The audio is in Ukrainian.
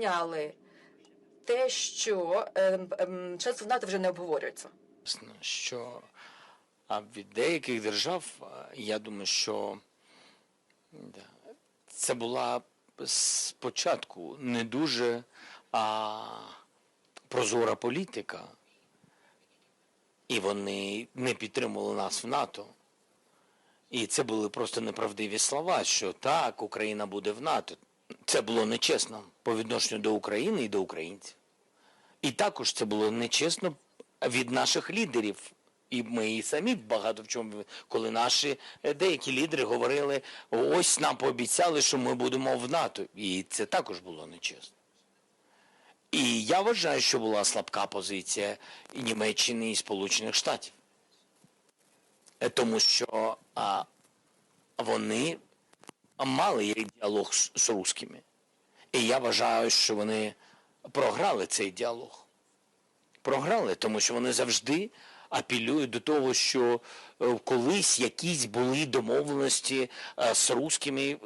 сприйняли те, що членство в НАТО вже не обговорюється. Що а від деяких держав, я думаю, що це була спочатку не дуже а, прозора політика, і вони не підтримували нас в НАТО. І це були просто неправдиві слова, що так, Україна буде в НАТО. Це було нечесно по відношенню до України і до українців. І також це було нечесно від наших лідерів. І ми і самі багато в чому, коли наші е, деякі лідери говорили, ось нам пообіцяли, що ми будемо в НАТО. І це також було нечесно. І я вважаю, що була слабка позиція Німеччини і Сполучених Штатів. Е, Тому що а, вони мали діалог з, з русскими. І я вважаю, що вони програли цей діалог. Програли, тому що вони завжди апелюють до того, що е, колись якісь були домовленості е, з русскими,